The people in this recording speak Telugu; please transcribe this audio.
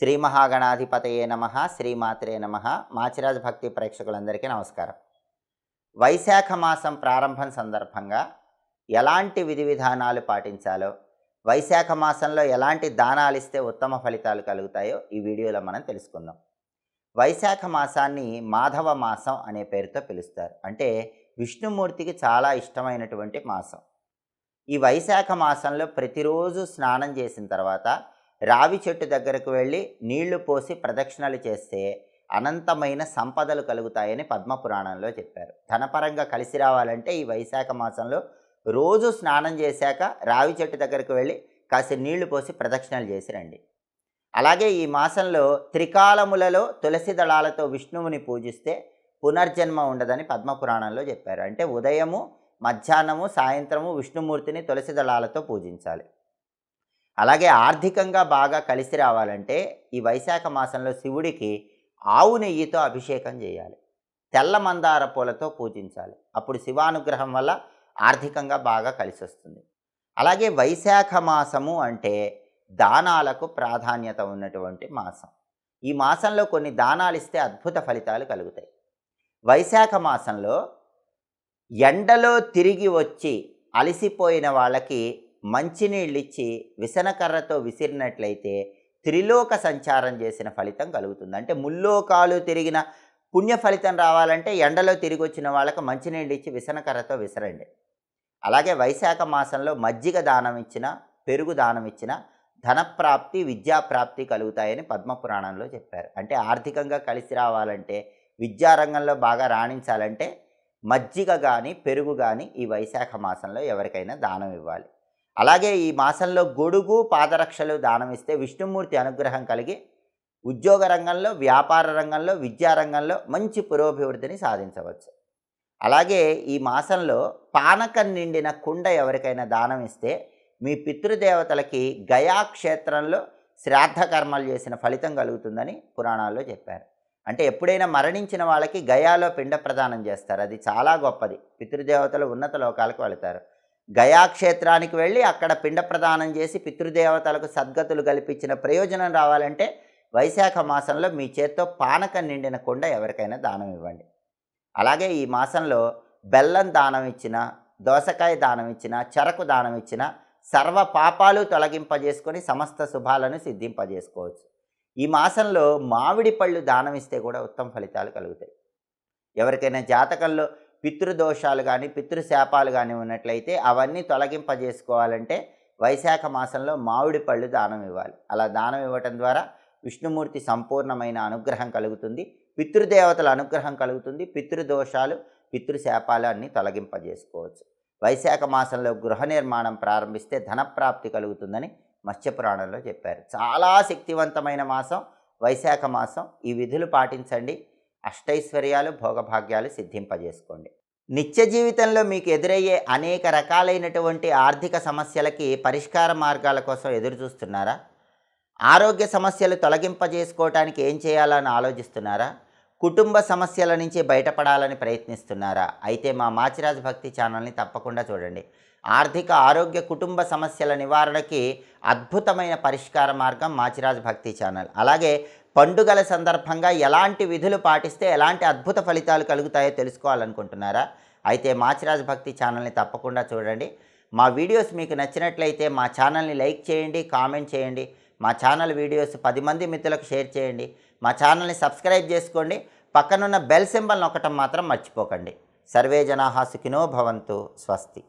శ్రీ మహాగణాధిపతయే నమ శ్రీమాత్రే నమ. మాచిరాజ్ భక్తి ప్రేక్షకులందరికీ నమస్కారం. వైశాఖ మాసం ప్రారంభం సందర్భంగా ఎలాంటి విధి విధానాలు పాటించాలో వైశాఖ మాసంలో ఎలాంటి దానాలు ఇస్తే ఉత్తమ ఫలితాలు కలుగుతాయో ఈ వీడియోలో మనం తెలుసుకుందాం. వైశాఖ మాసాన్ని మాధవ మాసం అనే పేరుతో పిలుస్తారు. అంటే విష్ణుమూర్తికి చాలా ఇష్టమైనటువంటి మాసం. ఈ వైశాఖ మాసంలో ప్రతిరోజు స్నానం చేసిన తర్వాత రావి చెట్టు దగ్గరకు వెళ్ళి నీళ్ళు పోసి ప్రదక్షిణలు చేస్తే అనంతమైన సంపదలు కలుగుతాయని పద్మపురాణంలో చెప్పారు. ధనపరంగా కలిసి రావాలంటే ఈ వైశాఖ మాసంలో రోజు స్నానం చేశాక రావి చెట్టు దగ్గరకు వెళ్ళి కాసి నీళ్ళు పోసి ప్రదక్షిణలు చేసి రండి. అలాగే ఈ మాసంలో త్రికాలములలో తులసి దళాలతో విష్ణువుని పూజిస్తే పునర్జన్మ ఉండదని పద్మపురాణంలో చెప్పారు. అంటే ఉదయము మధ్యాహ్నము సాయంత్రము విష్ణుమూర్తిని తులసి దళాలతో పూజించాలి. అలాగే ఆర్థికంగా బాగా కలిసి రావాలంటే ఈ వైశాఖ మాసంలో శివుడికి ఆవు నెయ్యితో అభిషేకం చేయాలి. తెల్ల మందార పూలతో పూజించాలి. అప్పుడు శివానుగ్రహం వల్ల ఆర్థికంగా బాగా కలిసి వస్తుంది. అలాగే వైశాఖ మాసము అంటే దానాలకు ప్రాధాన్యత ఉన్నటువంటి మాసం. ఈ మాసంలో కొన్ని దానాలు ఇస్తే అద్భుత ఫలితాలు కలుగుతాయి. వైశాఖ మాసంలో ఎండలో తిరిగి వచ్చి అలసిపోయిన వాళ్ళకి మంచినీళ్ళు ఇచ్చి విసనకర్రతో విసిరినట్లయితే త్రిలోక సంచారం చేసిన ఫలితం కలుగుతుంది. అంటే ముల్లోకాలు తిరిగిన పుణ్య ఫలితం రావాలంటే ఎండలో తిరిగి వచ్చిన వాళ్ళకి మంచినీళ్ళు ఇచ్చి విసనకర్రతో విసరండి. అలాగే వైశాఖ మాసంలో మజ్జిగ దానం ఇచ్చిన పెరుగు దానం ఇచ్చిన ధనప్రాప్తి విద్యాప్రాప్తి కలుగుతాయని పద్మపురాణంలో చెప్పారు. అంటే ఆర్థికంగా కలిసి రావాలంటే విద్యారంగంలో బాగా రాణించాలంటే మజ్జిగ కానీ పెరుగు కానీ ఈ వైశాఖ మాసంలో ఎవరికైనా దానం ఇవ్వాలి. అలాగే ఈ మాసంలో గొడుగు పాదరక్షలు దానం ఇస్తే విష్ణుమూర్తి అనుగ్రహం కలిగి ఉద్యోగ రంగంలో వ్యాపార రంగంలో విద్యా రంగంలో మంచి పురోభివృద్ధిని సాధించవచ్చు. అలాగే ఈ మాసంలో పానకం నిండిన కుండ ఎవరికైనా దానం ఇస్తే మీ పితృదేవతలకి గయా క్షేత్రంలో శ్రాద్ధ కర్మలు చేసిన ఫలితం కలుగుతుందని పురాణాల్లో చెప్పారు. అంటే ఎప్పుడైనా మరణించిన వాళ్ళకి గయాలో పిండ ప్రదానం చేస్తారు. అది చాలా గొప్పది. పితృదేవతలు ఉన్నత లోకాలకు వెళతారు. గయాక్షేత్రానికి వెళ్ళి అక్కడ పిండ ప్రదానం చేసి పితృదేవతలకు సద్గతులు కల్పించిన ప్రయోజనం రావాలంటే వైశాఖ మాసంలో మీ చేత్తో పానకం నిండిన కుండ ఎవరికైనా దానం ఇవ్వండి. అలాగే ఈ మాసంలో బెల్లం దానం ఇచ్చిన దోసకాయ దానం ఇచ్చిన చెరకు దానం ఇచ్చిన సర్వ పాపాలు తొలగింపజేసుకొని సమస్త శుభాలను సిద్ధింపజేసుకోవచ్చు. ఈ మాసంలో మామిడి పళ్ళు దానం ఇస్తే కూడా ఉత్తమ ఫలితాలు కలుగుతాయి. ఎవరికైనా జాతకంలో పితృదోషాలు కానీ పితృశాపాలు కానీ ఉన్నట్లయితే అవన్నీ తొలగింపజేసుకోవాలంటే వైశాఖ మాసంలో మామిడి పళ్ళు దానం ఇవ్వాలి. అలా దానం ఇవ్వటం ద్వారా విష్ణుమూర్తి సంపూర్ణమైన అనుగ్రహం కలుగుతుంది. పితృదేవతల అనుగ్రహం కలుగుతుంది. పితృదోషాలు పితృశాపాలు అన్నీ తొలగింపజేసుకోవచ్చు. వైశాఖ మాసంలో గృహ నిర్మాణం ప్రారంభిస్తే ధనప్రాప్తి కలుగుతుందని మత్స్యపురాణంలో చెప్పారు. చాలా శక్తివంతమైన మాసం వైశాఖ మాసం. ఈ విధులు పాటించండి. అష్టైశ్వర్యాలు భోగభాగ్యాలు సిద్ధింపజేసుకోండి. నిత్య జీవితంలో మీకు ఎదురయ్యే అనేక రకాలైనటువంటి ఆర్థిక సమస్యలకి పరిష్కార మార్గాల కోసం ఎదురు చూస్తున్నారా? ఆరోగ్య సమస్యలు తొలగింపజేసుకోవటానికి ఏం చేయాలని ఆలోచిస్తున్నారా? కుటుంబ సమస్యల నుంచి బయటపడాలని ప్రయత్నిస్తున్నారా? అయితే మా మాచిరాజ్ భక్తి ఛానల్ని తప్పకుండా చూడండి. ఆర్థిక ఆరోగ్య కుటుంబ సమస్యల నివారణకి అద్భుతమైన పరిష్కార మార్గం మాచిరాజ్ భక్తి ఛానల్. అలాగే పండుగల సందర్భంగా ఎలాంటి విధులు పాటిస్తే ఎలాంటి అద్భుత ఫలితాలు కలుగుతాయో తెలుసుకోవాలనుకుంటున్నారా? అయితే మాచిరాజ్ భక్తి ఛానల్ని తప్పకుండా చూడండి. మా వీడియోస్ మీకు నచ్చినట్లయితే మా ఛానల్ని లైక్ చేయండి కామెంట్ చేయండి. మా ఛానల్ వీడియోస్ పది మంది మిత్రులకు షేర్ చేయండి. మా ఛానల్ని సబ్స్క్రైబ్ చేసుకోండి. పక్కనున్న బెల్ సింబల్ నొక్కటం మాత్రం మర్చిపోకండి. సర్వే జనాహా సుఖినో భవంతు. స్వస్తి.